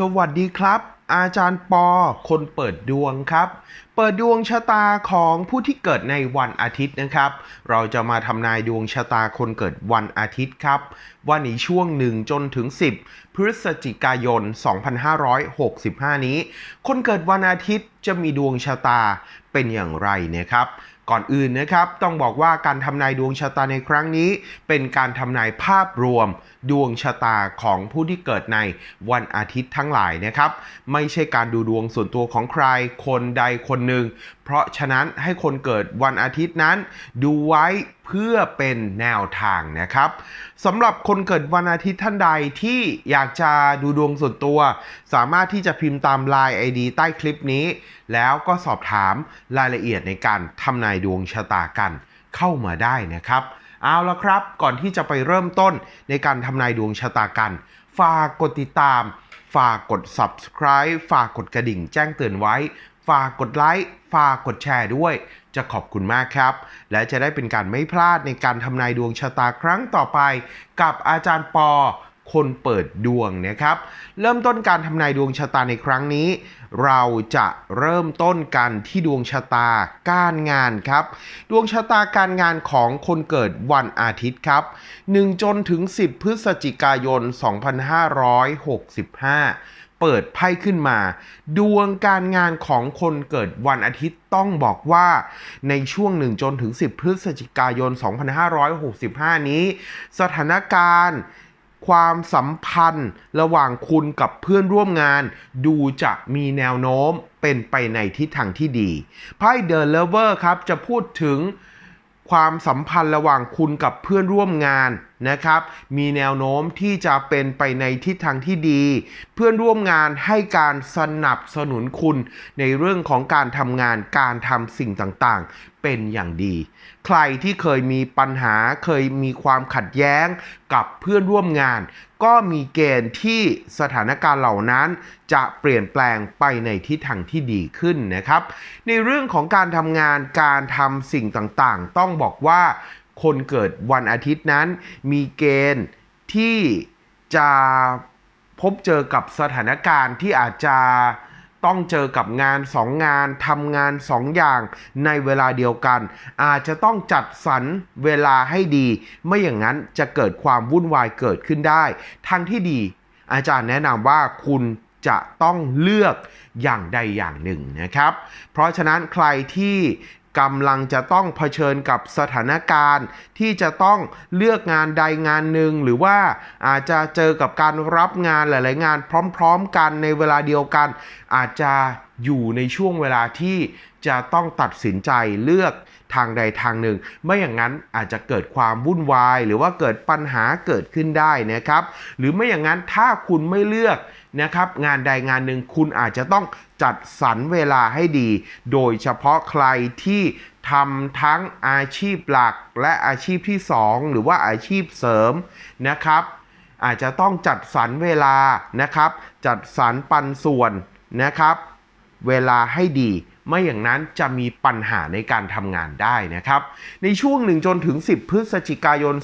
สวัสดีครับ อาจารย์ปอ คนเปิดดวงครับ เปิดดวงชะตาของผู้ที่เกิดในวันอาทิตย์นะครับ เราจะมาทำนายดวงชะตาคนเกิดวันอาทิตย์ครับ ว่าในช่วง 1 จนถึง 10 พฤศจิกายน 2565 นี้ คนเกิดวันอาทิตย์จะมีดวงชะตาเป็นอย่างไรนะครับ ก่อนอื่นนะครับต้องบอกว่าการทำนายดวงชะตาในครั้งนี้ เป็นการทำนายภาพรวม ดวงชะตาของผู้ที่เกิดในวันอาทิตย์ทั้งหลายนะครับ ไม่ใช่การดูดวงส่วนตัวของใครคนใดคนหนึ่ง เพราะฉะนั้นให้คนเกิดวันอาทิตย์นั้น ดูไว้ เพื่อเป็นแนวทางนะครับสำหรับคนเกิดวันอาทิตย์ท่านใดที่อยากจะดูดวงส่วนตัว สามารถที่จะพิมพ์ตาม Line ID ใต้คลิปนี้ แล้วก็สอบถามรายละเอียดในการทำนายดวงชะตากันเข้ามาได้นะครับ เอาละครับก่อนที่จะไปเริ่มต้นในการทำนายดวงชะตากัน ฝากกดติดตาม ฝากกด subscribe ฝากกดกระดิ่งแจ้งเตือนไว้ ฝากกดไลค์ ฝากกดแชร์ด้วย จะขอบคุณมากครับ และจะได้เป็นการไม่พลาดในการทำนายดวงชะตาครั้งต่อไป กับอาจารย์ปอคนเปิดดวงนะครับ เริ่มต้นการทำนายดวงชะตาในครั้งนี้ เราจะเริ่มต้นกันที่ดวงชะตาการงานครับ ดวงชะตาการงานของคนเกิดวันอาทิตย์ครับ 1 จนถึง 10 พฤศจิกายน 2565 เปิดไพ่ขึ้นมา ดวงการงานของคนเกิดวันอาทิตย์ต้องบอกว่าในช่วง 1 จนถึง 10 พฤศจิกายน 2565 นี้ สถานการณ์ความสัมพันธ์ระหว่างคุณกับเพื่อนร่วมงาน ดูจะมีแนวโน้มเป็นไปในทิศทางที่ดีไพ่เดอะเลเวอร์ครับจะพูดถึงความสัมพันธ์ระหว่างคุณกับเพื่อนร่วมงานนะครับ มีแนวโน้มที่จะเป็นไปในทิศทางที่ดี เพื่อนร่วมงานให้การสนับสนุนคุณ ในเรื่องของการทำงานการทำสิ่งต่างๆ เป็นอย่างดี ใครที่เคยมีปัญหาเคยมีความขัดแย้งกับเพื่อนร่วมงาน ก็มีเกณฑ์ที่สถานการณ์เหล่านั้น จะเปลี่ยนแปลงไปในทิศทางที่ดีขึ้นนะครับ ในเรื่องของการทำงานการทำสิ่งต่างๆ ต้องบอกว่า คนเกิดวันอาทิตย์นั้น มีเกณฑ์ที่จะพบเจอกับสถานการณ์ที่อาจจะต้องเจอกับงานสองงานทำงานสองอย่างในเวลาเดียวกัน อาจจะต้องจัดสรรเวลาให้ดี ไม่อย่างนั้นจะเกิดความวุ่นวายเกิดขึ้นได้ ทางที่ดี อาจารย์แนะนำว่าคุณจะต้องเลือกอย่างใดอย่างหนึ่งนะครับ เพราะฉะนั้นใครที่ กำลังจะต้องเผชิญกับสถานการณ์ ที่จะต้องเลือกงานใดงานหนึ่งหรือว่าอาจจะเจอกับการรับงานหลาย ๆ งานพร้อม ๆ กันในเวลาเดียวกัน อาจจะอยู่ในช่วงเวลาที่จะต้องตัดสินใจเลือกทางใดทางหนึ่ง ไม่อย่างนั้นอาจจะเกิดความวุ่นวาย หรือว่าเกิดปัญหาเกิดขึ้นได้นะครับ หรือไม่อย่างนั้นถ้าคุณไม่เลือกนะครับ งานใดงานหนึ่งคุณอาจจะต้อง จัดสรรเวลาให้ดี โดยเฉพาะใครที่ทำทั้งอาชีพหลักและอาชีพที่ 2 หรือว่าอาชีพเสริมนะครับ อาจจะต้องจัดสรรเวลานะครับ จัดสรรปันส่วนนะครับ เวลาให้ดี ไม่อย่างนั้นจะมีปัญหาในการทำงานได้นะครับ ในช่วง 1 จนถึง 10 พฤศจิกายน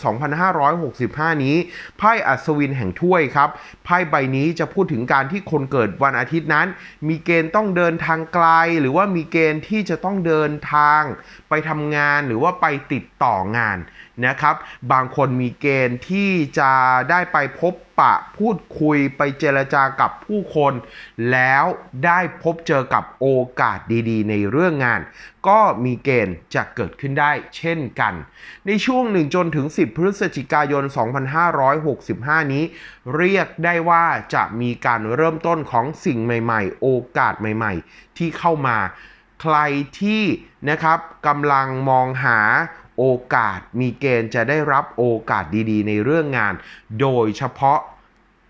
2565 นี้ ไพ่อัศวินแห่งถ้วยครับ ไพ่ใบนี้จะพูดถึงการที่คนเกิดวันอาทิตย์นั้น มีเกณฑ์ต้องเดินทางไกล หรือว่ามีเกณฑ์ที่จะต้องเดินทาง ไปทำงานหรือว่าไปติดต่องานนะครับ บางคนมีเกณฑ์ที่จะได้ไปพบปะพูดคุยไปเจรจากับผู้คน แล้วได้พบเจอกับโอกาสดีๆ ในเรื่องงาน ก็มีเกณฑ์จะเกิดขึ้นได้เช่นกัน ในช่วง 1 จนถึง 10 พฤศจิกายน 2565 นี้ เรียกได้ว่าจะมีการเริ่มต้นของสิ่งใหม่ๆ โอกาสใหม่ ๆ ที่เข้ามา ใครที่นะครับกำลังมองหา โอกาสมีเกณฑ์จะได้รับโอกาสดีๆ ในเรื่องงาน โดยเฉพาะ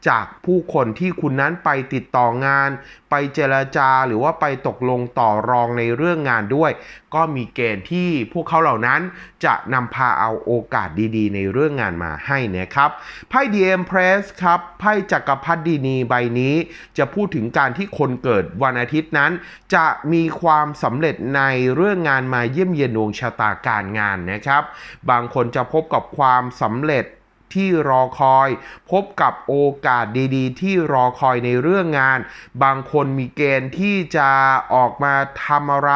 จากผู้คนที่คุณนั้นไปติดต่องาน ไปเจรจาหรือว่าไปตกลงต่อรองในเรื่องงานด้วย ก็มีเกณฑ์ที่พวกเขาเหล่านั้นจะนำพาเอาโอกาสดีๆ ในเรื่องงานมาให้นะครับไพ่ดีเอ็มเพรสครับไพ่จักรพรรดินีใบนี้จะพูดถึงการที่คนเกิดวันอาทิตย์นั้น จะมีความสำเร็จในเรื่องงานมาเยี่ยมเยียนดวงชะตาการงานนะครับ บางคนจะพบกับความสำเร็จ ที่รอคอย พบกับโอกาสดีๆ ที่รอคอยในเรื่องงาน บางคนมีเกณฑ์ที่จะออกมาทำอะไร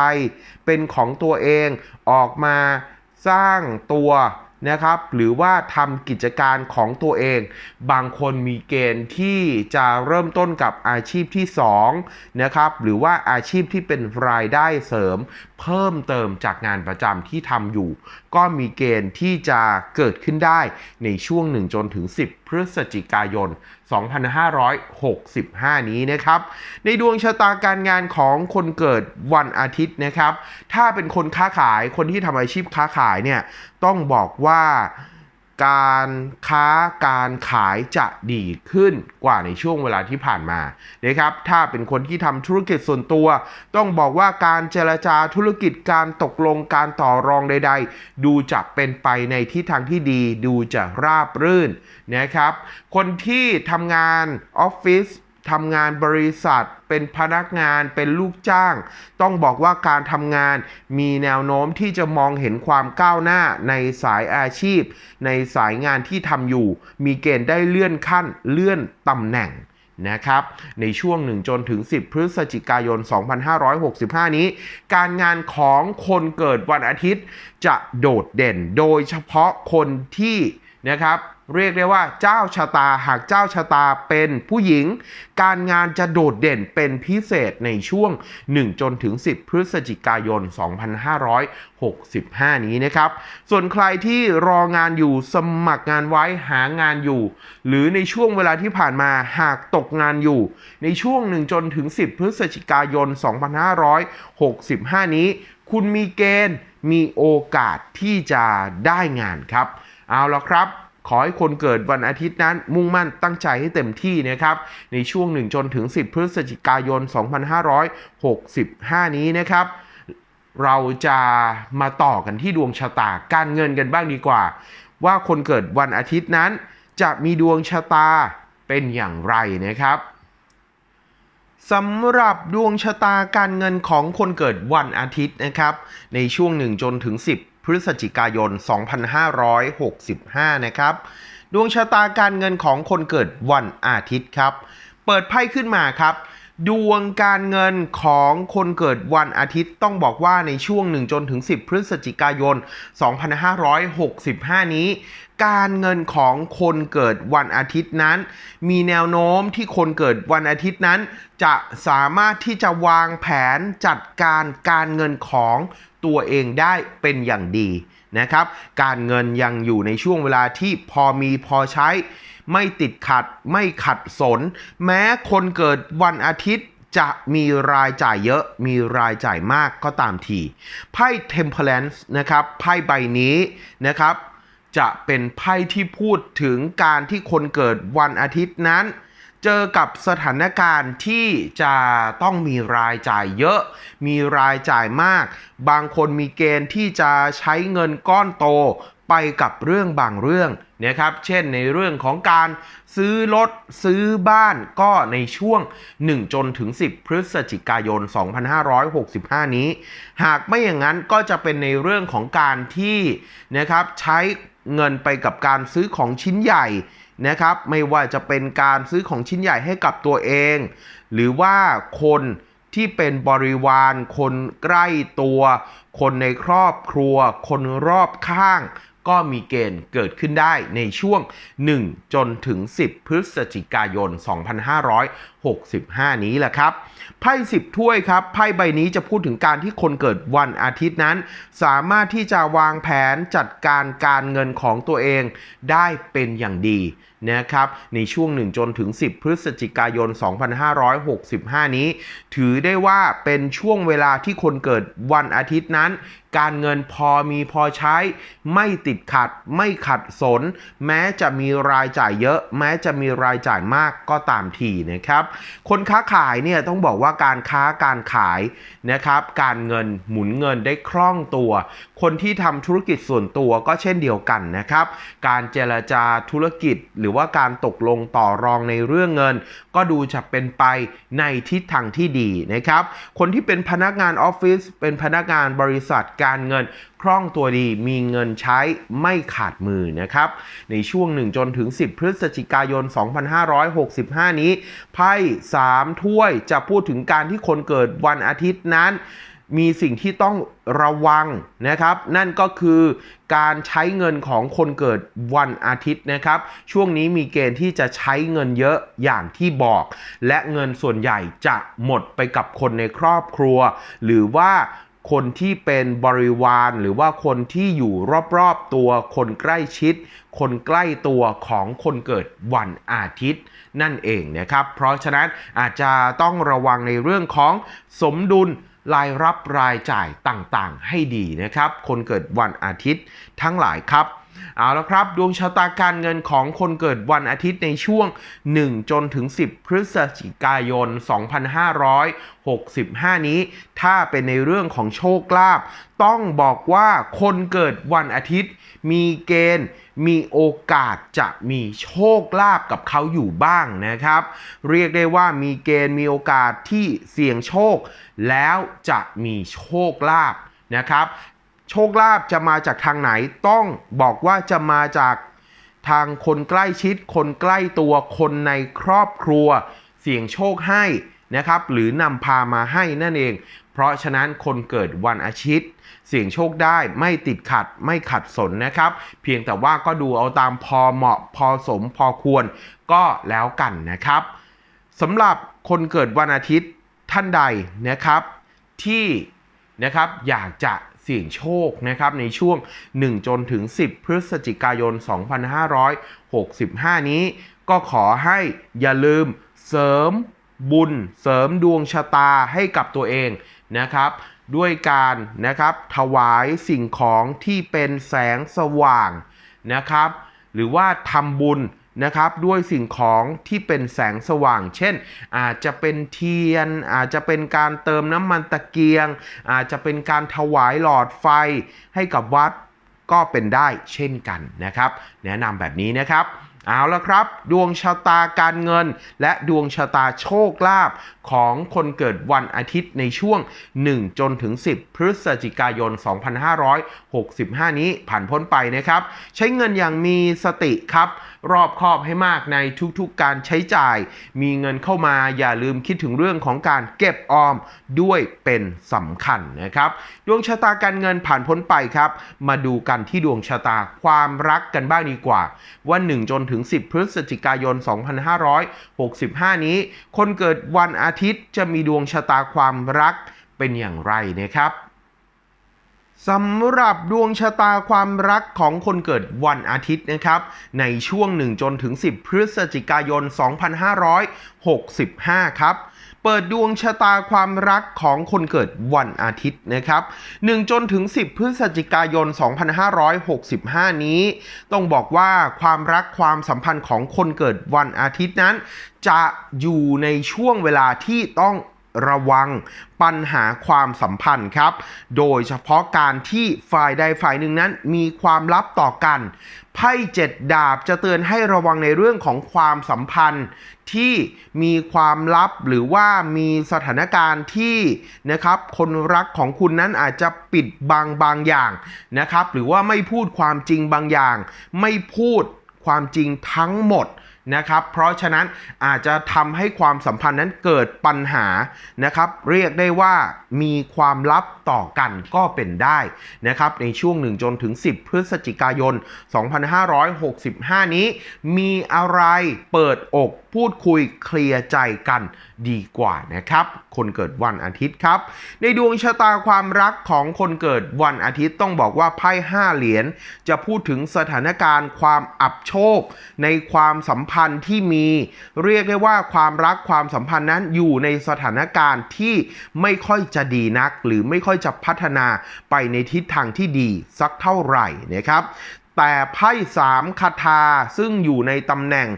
เป็นของตัวเองออกมาสร้างตัวนะครับหรือว่าทำกิจการของตัวเอง บางคนมีเกณฑ์ที่จะเริ่มต้นกับอาชีพที่2นะครับหรือว่าอาชีพที่เป็นรายได้เสริมเพิ่มเติมจากงานประจำที่ทำอยู่ ก็มีเกณฑ์ที่จะเกิดขึ้นได้ในช่วง 1 จนถึง 10 พฤศจิกายน 2565 นี้นะครับ ในดวงชะตาการงานของคนเกิดวันอาทิตย์นะครับ ถ้าเป็นคนค้าขายคนที่ทำอาชีพค้าขายเนี่ยต้องบอกว่า การค้าการขายจะดีขึ้นกว่าในช่วงเวลาที่ผ่านมานะครับ ถ้าเป็นคนที่ทำธุรกิจส่วนตัว ต้องบอกว่าการเจรจาธุรกิจการตกลงการต่อรองใด ๆ ดูจะเป็นไปในทิศทางที่ดี ดูจะราบรื่นนะครับ คนที่ทำงานออฟฟิศ ทำงานบริษัท เป็นพนักงานเป็นลูกจ้าง ต้องบอกว่าการทำงานมีแนวโน้มที่จะมองเห็นความก้าวหน้าในสายอาชีพ ในสายงานที่ทำอยู่ มีเกณฑ์ได้เลื่อนขั้นเลื่อนตำแหน่งนะครับในช่วง 1 จนถึง 10 พฤศจิกายน 2565 นี้ การงานของคนเกิดวันอาทิตย์จะโดดเด่น โดยเฉพาะคนที่นะครับ เรียกได้ว่าเจ้าชะตาหากเจ้าชะตาเป็นผู้หญิง การงานจะโดดเด่นเป็นพิเศษในช่วง 1 จนถึง 10 พฤศจิกายน 2565 นี้นะครับ ส่วนใครที่รองานอยู่สมัครงานไว้หางานอยู่ หรือในช่วงเวลาที่ผ่านมาหากตกงานอยู่ ในช่วง 1 จนถึง 10 พฤศจิกายน 2565 นี้ คุณมีเกณฑ์มีโอกาสที่จะได้งานครับ เอาละครับ ขอให้คนเกิดวันอาทิตย์นั้นมุ่งมั่นตั้งใจให้เต็มที่นะครับในช่วง 1 จนถึง 10 พฤศจิกายน 2565 นี้นะครับเราจะมาต่อกันที่ดวงชะตาการเงินกันบ้างดีกว่า ว่าคนเกิดวันอาทิตย์นั้น จะมีดวงชะตาเป็นอย่างไรนะครับสำหรับดวงชะตาการเงินของคนเกิดวันอาทิตย์นะครับ ในช่วง 1 จนถึง 10 พฤศจิกายน 2565 นะครับ ดวงชะตาการเงินของคนเกิดวันอาทิตย์ครับ เปิดไพ่ขึ้นมาครับ ดวงการเงินของคนเกิดวันอาทิตย์ต้องบอกว่าในช่วง 1 จนถึง 10 พฤศจิกายน 2565 นี้ การเงินของคนเกิดวันอาทิตย์นั้น มีแนวโน้มที่คนเกิดวันอาทิตย์นั้น จะสามารถที่จะวางแผนจัดการการเงินของ ตัวเองได้เป็นอย่างดีนะครับ การเงินยังอยู่ในช่วงเวลาที่พอมีพอใช้ ไม่ติดขัดไม่ขัดสน แม้คนเกิดวันอาทิตย์จะมีรายจ่ายเยอะ มีรายจ่ายมากก็ตามที ไพ่ Temperance นะครับ ไพ่ใบนี้นะครับ จะเป็นไพ่ที่พูดถึงการที่คนเกิดวันอาทิตย์นั้น เจอกับสถานการณ์ที่จะต้องมีรายจ่ายเยอะ มีรายจ่ายมาก บางคนมีเกณฑ์ที่จะใช้เงินก้อนโตไปกับเรื่องบางเรื่องนะครับ เช่นในเรื่องของการซื้อรถซื้อบ้านก็ในช่วง 1 จนถึง 10 พฤศจิกายน 2565 นี้ หากไม่อย่างนั้นก็จะเป็นในเรื่องของการที่นะครับใช้เงินไปกับการซื้อของชิ้นใหญ่ นะครับไม่ว่าจะเป็นการซื้อของชิ้นใหญ่ให้กับตัวเอง หรือว่าคนที่เป็นบริวาร คนใกล้ตัว คนในครอบครัว คนรอบข้าง ก็มีเกณฑ์เกิดขึ้นได้ในช่วง 1 จนถึง 10 พฤศจิกายน 2565นี้แหละครับ ไพ่สิบถ้วยครับ ไพ่ใบนี้จะพูดถึงการที่คนเกิดวันอาทิตย์นั้น สามารถที่จะวางแผนจัดการการเงินของตัวเองได้เป็นอย่างดีนะครับในช่วง 1 จนถึง 10 พฤศจิกายน 2565 นี้ ถือได้ว่าเป็นช่วงเวลาที่คนเกิดวันอาทิตย์นั้น การเงินพอมีพอใช้ ไม่ติดขัด ไม่ขัดสน แม้จะมีรายจ่ายเยอะ แม้จะมีรายจ่ายมากก็ตามทีนะครับคนค้าขายเนี่ยต้องบอกว่าการค้าการขายนะครับ การเงินหมุนเงินได้คล่องตัว คนที่ทำธุรกิจส่วนตัวก็เช่นเดียวกันนะครับ การเจรจาธุรกิจ หรือว่าการตกลงต่อรองในเรื่องเงิน ก็ดูจะเป็นไปในทิศทางที่ดีนะครับ คนที่เป็นพนักงานออฟฟิศเป็นพนักงานบริษัทการเงินคล่องตัวดีมีเงินใช้ไม่ขาดมือนะครับในช่วง 1 จนถึง 10 พฤศจิกายน 2565 นี้ ไพ่ 3 ถ้วยจะพูดถึงการที่คนเกิดวันอาทิตย์นั้น มีสิ่งที่ต้องระวังนะครับ นั่นก็คือการใช้เงินของคนเกิดวันอาทิตย์นะครับ ช่วงนี้มีเกณฑ์ที่จะใช้เงินเยอะอย่างที่บอก และเงินส่วนใหญ่จะหมดไปกับคนในครอบครัว หรือว่า คนที่เป็นบริวาร หรือว่าคนที่อยู่รอบๆตัว คนใกล้ชิด คนใกล้ตัวของคนเกิดวันอาทิตย์ นั่นเองนะครับ เพราะฉะนั้นอาจจะต้องระวังในเรื่องของสมดุลรายรับรายจ่ายต่างๆ ให้ดีนะครับ คนเกิดวันอาทิตย์ทั้งหลายครับ เอาละครับ ดวงชะตาการเงินของคนเกิดวันอาทิตย์ในช่วง 1 จนถึง 10 พฤศจิกายน 2565 นี้ ถ้าเป็นในเรื่องของโชคลาภต้องบอกว่าคนเกิดวันอาทิตย์ มีเกณฑ์มีโอกาสจะมีโชคลาภกับเขาอยู่บ้างนะครับ เรียกได้ว่ามีเกณฑ์มีโอกาสที่เสี่ยงโชค แล้วจะมีโชคลาภนะครับ โชคลาภจะมาจากทางไหนต้องบอกว่าจะมาจากทางคนใกล้ชิด คนใกล้ตัวคนในครอบครัว เสี่ยงโชคให้นะครับ หรือนำพามาให้นั่นเอง เพราะฉะนั้นคนเกิดวันอาทิตย์เสี่ยงโชคได้ไม่ติดขัดไม่ขัดสนนะครับ เพียงแต่ว่าก็ดูเอาตามพอเหมาะพอสมพอควรก็แล้วกันนะครับสำหรับคนเกิดวันอาทิตย์ท่านใดนะครับที่นะครับอยากจะ เสี่ยงโชคนะครับในช่วง 1 จนถึง 10 พฤศจิกายน 2565 นี้ ก็ขอให้อย่าลืมเสริมบุญเสริมดวงชะตาให้กับตัวเองนะครับ ด้วยการนะครับถวายสิ่งของที่เป็นแสงสว่างนะครับ หรือว่าทำบุญ นะครับด้วยสิ่งของที่เป็นแสงสว่าง เช่น อาจจะเป็นเทียน อาจจะเป็นการเติมน้ำมันตะเกียง อาจจะเป็นการถวายหลอดไฟให้กับวัดก็เป็นได้เช่นกันนะครับ แนะนำแบบนี้นะครับ เอาละครับ ดวงชะตาการเงิน และดวงชะตาโชคลาภของคนเกิดวันอาทิตย์ในช่วง 1 จนถึง 10 พฤศจิกายน 2565 นี้ผ่านพ้นไปนะครับ ใช้เงินอย่างมีสติครับ รอบคอบให้มากในทุกๆการใช้จ่าย มีเงินเข้ามาอย่าลืมคิดถึงเรื่องของการเก็บออมด้วยเป็นสำคัญนะครับ ดวงชะตาการเงินผ่านพ้นไปครับ มาดูกันที่ดวงชะตาความรักกันบ้างดีกว่าว่า 1 จนถึงึง 10 พฤศจิกายน 2565 นี้ คนเกิดวันอาทิตย์จะมีดวงชะตาความรักเป็นอย่างไรนะครับ สำหรับดวงชะตาความรักของคนเกิดวันอาทิตย์นะครับ ในช่วง 1 จนถึง 10 พฤศจิกายน 2565 ครับ เปิดดวงชะตาความรักของคนเกิดวันอาทิตย์นะครับ 1 จนถึง 10 พฤศจิกายน 2565 นี้ ต้องบอกว่าความรักความสัมพันธ์ของคนเกิดวันอาทิตย์นั้น จะอยู่ในช่วงเวลาที่ต้อง ระวังปัญหาความสัมพันธ์ครับ โดยเฉพาะการที่ฝ่ายใดฝ่ายหนึ่งนั้นมีความลับต่อกันไพ่เจ็ดดาบจะเตือนให้ระวังในเรื่องของความสัมพันธ์ที่มีความลับหรือว่ามีสถานการณ์ที่นะครับคนรักของคุณนั้นอาจจะปิดบังบางอย่างนะครับ หรือว่าไม่พูดความจริงบางอย่าง ไม่พูดความจริงทั้งหมด นะครับ เพราะฉะนั้นอาจจะทำให้ความสัมพันธ์นั้นเกิดปัญหานะครับ เรียกได้ว่ามีความลับต่อกันก็เป็นได้นะครับ ในช่วง 1 จนถึง 10 พฤศจิกายน 2565 นี้ มีอะไรเปิดอกพูดคุยเคลียร์ใจกันดีกว่านะครับ คนเกิดวันอาทิตย์ครับ ในดวงชะตาความรักของคนเกิดวันอาทิตย์ต้องบอกว่าไพ่ห้าเหรียญจะพูดถึงสถานการณ์ความอับโชค ในความสัมพันธ์ที่มี เรียกได้ว่าความรักความสัมพันธ์นั้นอยู่ในสถานการณ์ที่ไม่ค่อยจะดีนัก หรือไม่ค่อยจะพัฒนาไปในทิศทางที่ดีสักเท่าไหร่นะครับแต่ไพ่สามคาถาซึ่งอยู่ในตำแหน่ง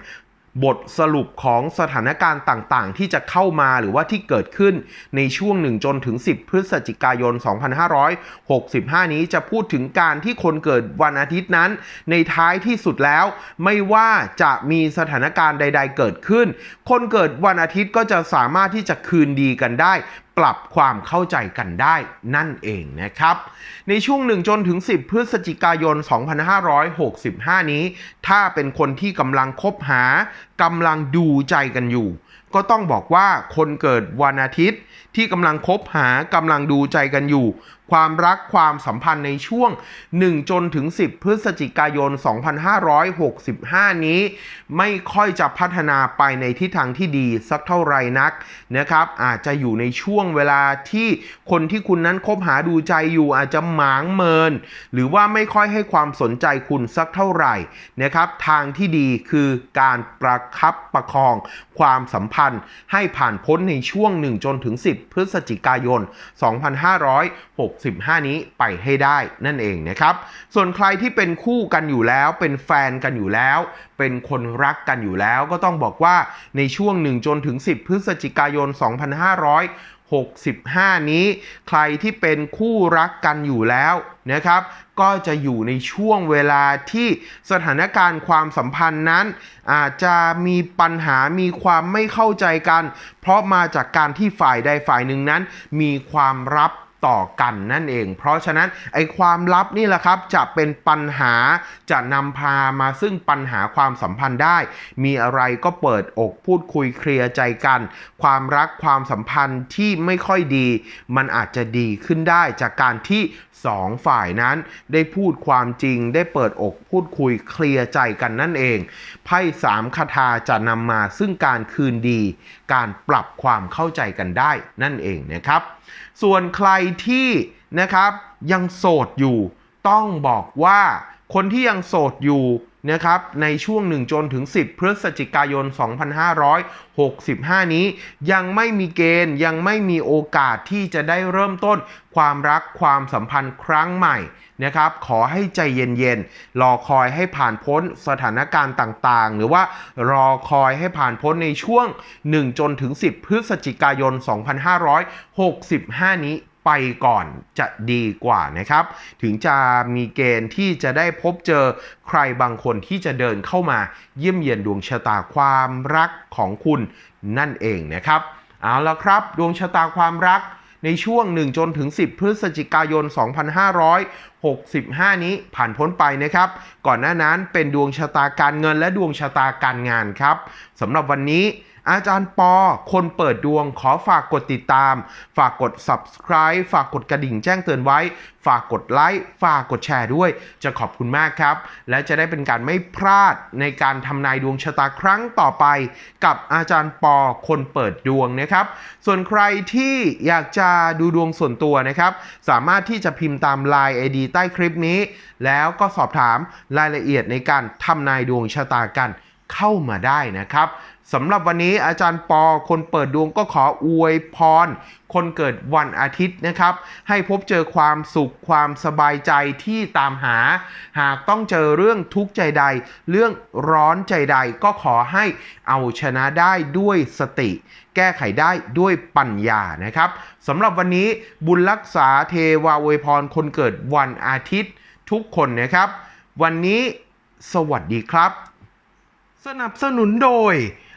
บทสรุปของสถานการณ์ต่างๆ ที่จะเข้ามาหรือว่าที่เกิดขึ้นในช่วง 1 จนถึง 10 พฤศจิกายน 2565 นี้จะพูดถึงการที่คนเกิดวันอาทิตย์นั้น ในท้ายที่สุดแล้ว ไม่ว่าจะมีสถานการณ์ใด ๆ เกิดขึ้น คนเกิดวันอาทิตย์ก็จะสามารถที่จะคืนดีกันได้ ปรับความเข้าใจกันได้นั่นเองนะครับ ในช่วง 1 จนถึง 10 พฤศจิกายน 2565 นี้ ถ้าเป็นคนที่กำลังคบหากำลังดูใจกันอยู่ ก็ต้องบอกว่าคนเกิดวันอาทิตย์ที่กำลังคบหากำลังดูใจกันอยู่ ความรักความสัมพันธ์ในช่วง 1 จนถึง 10 พฤศจิกายน 2565 นี้ ไม่ค่อยจะพัฒนาไปในทิศทางที่ดีสักเท่าไหร่นักนะครับ อาจจะอยู่ในช่วงเวลาที่คนที่คุณนั้นคบหาดูใจอยู่อาจจะหมางเมิน หรือว่าไม่ค่อยให้ความสนใจคุณสักเท่าไหร่นะครับทางที่ดีคือการประคับประคองความสัมพันธ์ให้ผ่านพ้นในช่วง 1 จนถึง 10 พฤศจิกายน65 นี้ไปให้ได้นั่นเองนะครับ ส่วนใครที่เป็นคู่กันอยู่แล้ว เป็นแฟนกันอยู่แล้ว เป็นคนรักกันอยู่แล้ว ก็ต้องบอกว่าในช่วง 1 จนถึง 10 พฤศจิกายน 2565 นี้ ใครที่เป็นคู่รักกันอยู่แล้วนะครับ ก็จะอยู่ในช่วงเวลาที่สถานการณ์ความสัมพันธ์นั้น อาจจะมีปัญหามีความไม่เข้าใจกัน เพราะมาจากการที่ฝ่ายใดฝ่ายหนึ่งนั้น มีความลับ ต่อกันนั่นเอง เพราะฉะนั้นไอ้ความลับนี่แหละครับจะเป็นปัญหาจะนำพามาซึ่งปัญหาความสัมพันธ์ได้ มีอะไรก็เปิดอกพูดคุยเคลียร์ใจกัน ความรักความสัมพันธ์ที่ไม่ค่อยดี มันอาจจะดีขึ้นได้จากการที่สองฝ่ายนั้นได้พูดความจริงได้เปิดอกพูดคุยเคลียร์ใจกันนั่นเองไพ่สามคาถาจะนำมาซึ่งการคืนดี การปรับความเข้าใจกันได้นั่นเองนะครับ ส่วนใครที่นะครับยังโสดอยู่ ต้องบอกว่าคนที่ยังโสดอยู่นะครับในช่วง 1 จนถึง 10 พฤศจิกายน 2565 นี้ ยังไม่มีเกณฑ์ยังไม่มีโอกาสที่จะได้เริ่มต้นความรักความสัมพันธ์ครั้งใหม่นะครับขอให้ใจเย็นๆ รอคอยให้ผ่านพ้นสถานการณ์ต่างๆ หรือว่ารอคอยให้ผ่านพ้นในช่วง 1 จนถึง 10 พฤศจิกายน 2565 นี้ ไปก่อนจะดีกว่านะครับ ถึงจะมีเกณฑ์ที่จะได้พบเจอใครบางคนที่จะเดินเข้ามาเยี่ยมเยียนดวงชะตาความรักของคุณนั่นเองนะครับเอาละครับ ดวงชะตาความรักในช่วง 1 จนถึง 10 พฤศจิกายน 2565 นี้ผ่านพ้นไปนะครับ ก่อนหน้านั้นเป็นดวงชะตาการเงินและดวงชะตาการงานครับสำหรับวันนี้ อาจารย์ปอ คนเปิดดวงขอฝากกดติดตาม ฝากกด subscribe ฝากกดกระดิ่งแจ้งเตือนไว้ ฝากกดไลค์ฝากกดแชร์ด้วย จะขอบคุณมากครับ และจะได้เป็นการไม่พลาดในการทำนายดวงชะตาครั้งต่อไป กับอาจารย์ปอคนเปิดดวงนะครับ ส่วนใครที่อยากจะดูดวงส่วนตัวนะครับ สามารถที่จะพิมพ์ตาม Line ID ใต้คลิปนี้ แล้วก็สอบถามรายละเอียดในการทำนายดวงชะตากันเข้ามาได้นะครับ สำหรับวันนี้อาจารย์ปอคนเปิดดวงก็ขออวยพร คนเกิดวันอาทิตย์นะครับ ให้พบเจอความสุขความสบายใจที่ตามหา หากต้องเจอเรื่องทุกข์ใจใด เรื่องร้อนใจใดก็ขอให้เอาชนะได้ด้วยสติ แก้ไขได้ด้วยปัญญานะครับสำหรับวันนี้บุญรักษาเทวาอวยพร คนเกิดวันอาทิตย์ทุกคนนะครับ วันนี้สวัสดีครับ สนับสนุนโดย